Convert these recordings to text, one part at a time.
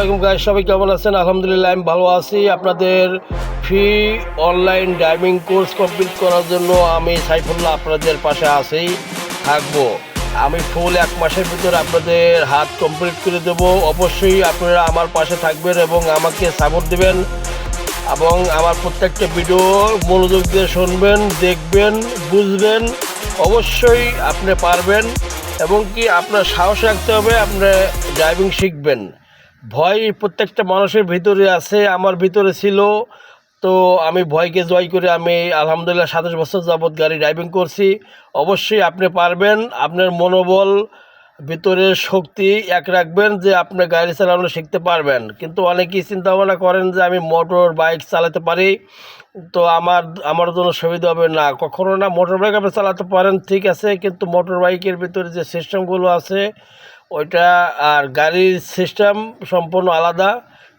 আলাইকুম গাইস সবাই কেমন আছেন? আলহামদুলিল্লাহ, আমি ভালো আছি। আপনাদের free online driving course complete করার জন্য আমি সাইফুল্লাহ আপনাদের পাশে আছি, থাকব। আমি ফুল এক মাসের ভিতরে আপনাদের হাত কমপ্লিট করে দেবো। অবশ্যই আপনারা আমার পাশে থাকবেন এবং আমাকে সাপোর্ট দেবেন এবং আমার প্রত্যেকটা ভিডিও মনোযোগ দিয়ে শুনবেন, দেখবেন, বুঝবেন। অবশ্যই আপনি পারবেন এবং কি আপনার সাহস রাখতে হবে, আপনি ড্রাইভিং শিখবেন। ভয় প্রত্যেকটা মানুষের ভিতরে আছে, আমার ভিতরে ছিল। তো আমি ভয়কে জয় করে আমি আলহামদুলিল্লাহ সাতাশ বছর যাবৎ গাড়ি ড্রাইভিং করছি। অবশ্যই আপনি পারবেন, আপনার মনোবল ভিতরে শক্তি এক রাখবেন যে আপনি গাড়ি চালানো শিখতে পারবেন। কিন্তু অনেকেই চিন্তা ভাবনা করেন যে আমি মোটর বাইক চালাতে পারি। তো আমার আমার জন্য সুবিধা হবে না। কখনো না মোটর বাইক আপনি চালাতে পারেন, ঠিক আছে। কিন্তু মোটর বাইকের ভিতরে যে সিস্টেমগুলো আছে ওইটা আর গাড়ির সিস্টেম সম্পূর্ণ আলাদা,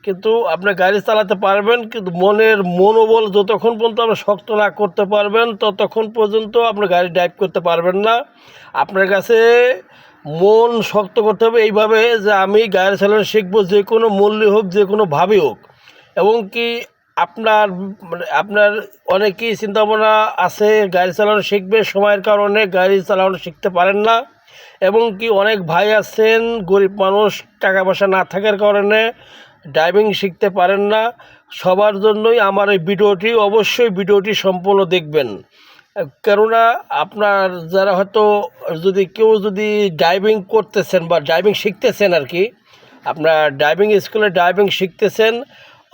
কিন্তু আপনি গাড়ি চালাতে পারবেন, কিন্তু মনের মনোবল যতক্ষণ পর্যন্ত আপনি শক্ত না করতে পারবেন, ততক্ষণ পর্যন্ত আপনি গাড়ি ড্রাইভ করতে পারবেন না। আপনার কাছে মন শক্ত করতে হবে এইভাবে যে আমি গাড়ি চালানো শিখব, যে কোনো মূল্যে হোক, যে কোনোভাবে হোক। এবং কি আপনার মানে আপনার অনেকেই চিন্তাভাবনা আছে, গাড়ি চালানো শিখবে, সময়ের কারণে গাড়ি চালানো শিখতে পারেন না। এবং কি অনেক ভাই আছেন, গরিব মানুষ টাকা পয়সা না থাকার কারণে ড্রাইভিং শিখতে পারেন না। সবার জন্যই আমার এই ভিডিওটি, অবশ্যই ভিডিওটি সম্পূর্ণ দেখবেন। কেননা আপনার যারা হয়তো যদি কেউ যদি ড্রাইভিং করতেছেন বা ড্রাইভিং শিখতেছেন আর কি, আপনার ড্রাইভিং স্কুলে ড্রাইভিং শিখতেছেন,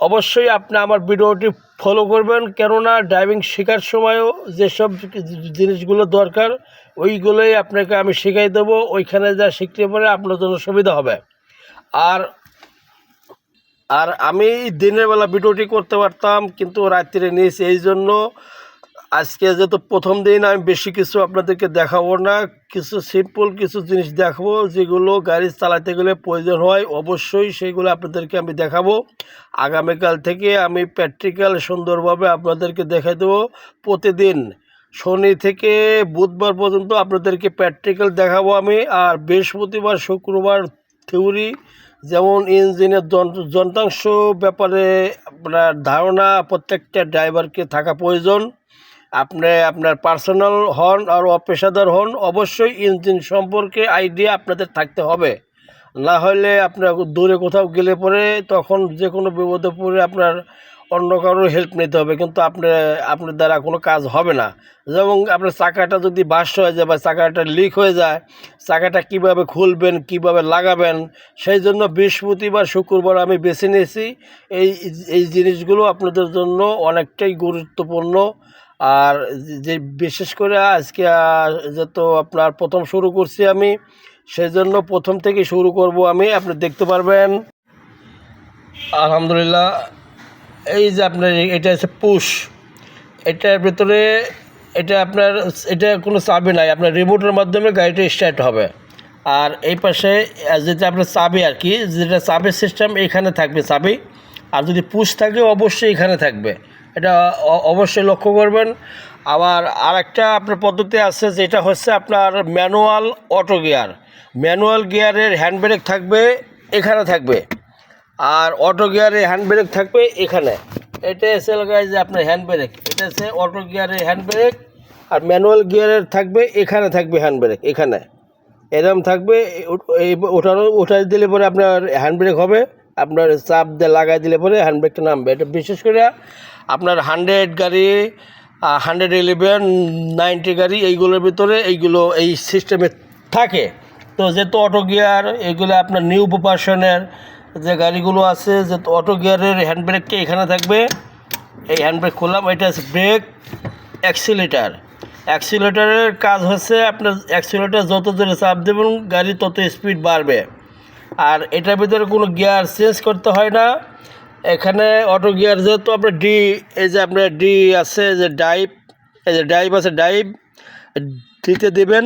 অবশ্যই আপনি আমার ভিডিওটি ফলো করবেন। কেননা ড্রাইভিং শেখার সময়ও যেসব জিনিসগুলো দরকার, ওইগুলোই আপনাকে আমি শিখাই দেবো। ওইখানে যা শিখতে পারে আপনার জন্য সুবিধা হবে। আর আর আমি দিনের বেলা ভিডিওটি করতে পারতাম, কিন্তু রাত্রে নিয়েছি। এই জন্য আজকে যেহেতু প্রথম দিন, আমি বেশি কিছু আপনাদেরকে দেখাবো না। কিছু সিম্পল কিছু জিনিস দেখাবো, যেগুলো গাড়ি চালাতে গেলে প্রয়োজন হয়। অবশ্যই সেগুলো আপনাদেরকে আমি দেখাবো। আগামীকাল থেকে আমি প্র্যাকটিক্যাল সুন্দরভাবে আপনাদেরকে দেখাই দেবো। প্রতিদিন শনি থেকে বুধবার পর্যন্ত আপনাদেরকে প্র্যাকটিক্যাল দেখাবো আমি। আর বৃহস্পতিবার, শুক্রবার থিওরি যেমন ইঞ্জিনের যন্ত্র, যন্ত্রাংশ ব্যাপারে আপনার ধারণা, প্রত্যেকটা ড্রাইভারকে থাকা প্রয়োজন। আপনি আপনার পার্সোনাল হন আর অপেশাদার হন, অবশ্যই ইঞ্জিন সম্পর্কে আইডিয়া আপনাদের থাকতে হবে। না হলে আপনার দূরে কোথাও গেলে পরে তখন যে কোনো বিপদে পড়ে আপনার অন্য কারোর হেল্প নিতে হবে, কিন্তু আপনার আপনার দ্বারা কোনো কাজ হবে না। যেমন আপনার চাকাটা যদি বাস্ট হয়ে যায় বা চাকাটা লিক হয়ে যায়, চাকাটা কীভাবে খুলবেন, কীভাবে লাগাবেন, সেই জন্য বৃহস্পতিবার, শুক্রবার আমি বেছে নিয়েছি। এই এই জিনিসগুলো আপনাদের জন্য অনেকটাই গুরুত্বপূর্ণ। আর যে, বিশেষ করে আজকে যেহেতু আপনার প্রথম শুরু করছি আমি সেই জন্য প্রথম থেকে শুরু করব আমি, আপনি দেখতে পারবেন। আলহামদুলিল্লাহ এই যে আপনার এটা হচ্ছে পুশ এটার ভেতরে এটা আপনার, এটা কোনো চাবি নাই। আপনার রিমোটের মাধ্যমে গাড়িটা স্টার্ট হবে। আর এই পাশে যেটা আপনার চাবি আর কি, যেটা চাবির সিস্টেম এখানে থাকবে চাবি। আর যদি পুশ থাকে, অবশ্যই এখানে থাকবে। এটা অবশ্যই লক্ষ্য করবেন। আবার আরেকটা আপনার পদ্ধতি আছে, যেটা হচ্ছে আপনার ম্যানুয়াল অটো গিয়ার ম্যানুয়াল গিয়ারের হ্যান্ড ব্রেক থাকবে, এখানে থাকবে। আর অটো গিয়ারে হ্যান্ড ব্রেক থাকবে এখানে। এটা এসে লাগায় যে আপনার হ্যান্ড ব্রেক এটা হচ্ছে অটো গিয়ারের হ্যান্ড ব্রেক আর ম্যানুয়াল গিয়ারের থাকবে, এখানে থাকবে হ্যান্ড ব্রেক এখানে। এরকম থাকবে, এই ওঠানো উঠাই দিলে পরে আপনার হ্যান্ড ব্রেক হবে। আপনার চাপ দিয়ে লাগাই দিলে পরে হ্যান্ড ব্রেকটা নামবে। এটা বিশেষ করে আপনার হান্ড্রেড গাড়ি হান্ড্রেড ইলেভেন নাইনটি গাড়ি, এইগুলোর ভিতরে এইগুলো, এই সিস্টেমে থাকে। তো যেহেতু অটো গিয়ার এগুলো আপনার নিউ প্রপারশনের যে গাড়িগুলো আছে, যে অটো গিয়ারের হ্যান্ড ব্রেকটা এখানে থাকবে। এই হ্যান্ড ব্রেক খুললাম, এটা হচ্ছে ব্রেক অ্যাক্সিলেটার অ্যাক্সিলেটারের কাজ হচ্ছে আপনার অ্যাক্সিলেটার যত জোরে চাপ দেবেন, গাড়ি তত স্পিড বাড়বে। আর এটার ভিতরে কোনো গিয়ার চেঞ্জ করতে হয় না। এখানে অটো গিয়ার যেহেতু আপনার ডি এই যে আপনার ডি আছে, যে ডাইভ এই যে ডাইভ আছে ডাইভ ডিতে দেবেন।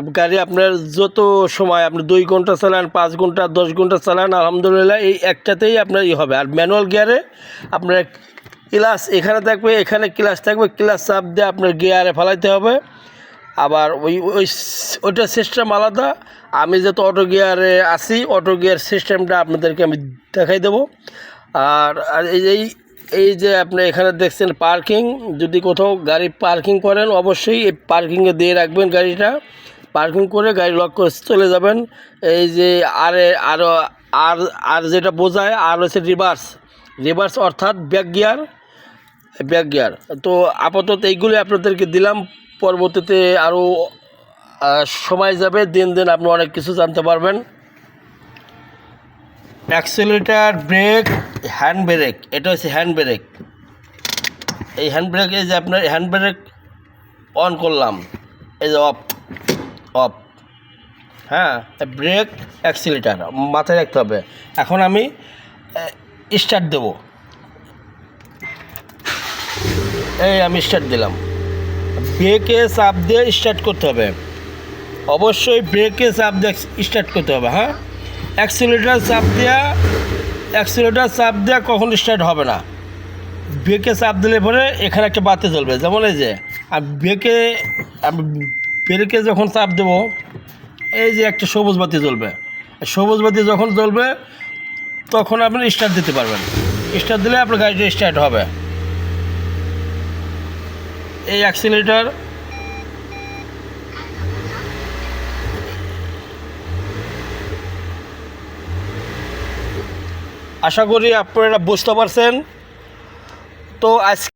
গাড়ি আপনার যত সময় আপনি দুই ঘণ্টা চালান, পাঁচ ঘণ্টা, দশ ঘণ্টা চালান, আলহামদুলিল্লাহ এই একটাতেই আপনার ই হবে। আর ম্যানুয়াল গিয়ারে আপনার ক্লাস এখানে থাকবে, এখানে ক্লাস থাকবে ক্লাস চাপ দিয়ে আপনার গিয়ারে ফেলাইতে হবে। আবার ওই ওই স- ওইটা সিস্টেম আলাদা। আমি যেহেতু অটো গিয়ারে আছি অটো গিয়ার সিস্টেমটা আপনাদেরকে আমি দেখাই দেবো। আর এই এই যে আপনি এখানে দেখছেন পার্কিং যদি কোথাও গাড়ি পার্কিং করেন, অবশ্যই এই পার্কিংয়ে দিয়ে রাখবেন গাড়িটা। পার্কিং করে গাড়ি লক করে চলে যাবেন। এই যে আর আরও আর আর যেটা বোঝায়, আর হচ্ছে রিভার্স রিভার্স অর্থাৎ ব্যাক গিয়ার ব্যাক গিয়ার তো আপাতত এইগুলি আপনাদেরকে দিলাম। পরবর্তীতে আরও সময় যাবে, দিন দিন আপনি অনেক কিছু জানতে পারবেন। অ্যাক্সেলেটার ব্রেক হ্যান্ড ব্রেক এটা হচ্ছে হ্যান্ড ব্রেক এই হ্যান্ড ব্রেক এই যে আপনার হ্যান্ড ব্রেক অন করলাম, এই যে অফ অফ। হ্যাঁ ব্রেক অ্যাক্সিলেটার মাথায় রাখতে হবে। এখন আমি স্টার্ট দেব। এই আমি স্টার্ট দিলাম। ব্রেকে চাপ দিয়ে স্টার্ট করতে হবে। অবশ্যই ব্রেকে চাপ দিয়ে স্টার্ট করতে হবে হ্যাঁ? অ্যাক্সিলেটার চাপ দেওয়া অ্যাক্সিলেটার চাপ দেওয়া কখন স্টার্ট হবে না। ব্রেকে চাপ দিলে পরে এখানে একটা বাতি জ্বলবে। যেমন এই যে আর ব্রেকে, আমি ব্রেকে যখন চাপ দেবো, এই যে একটা সবুজ বাতি জ্বলবে। সবুজ বাতি যখন জ্বলবে, তখন আপনি স্টার্ট দিতে পারবেন। স্টার্ট দিলে আপনার গাড়িটা স্টার্ট হবে। এই অ্যাক্সিলেটার আশা করি আপনারা বুঝতে পারছেন। তো আজ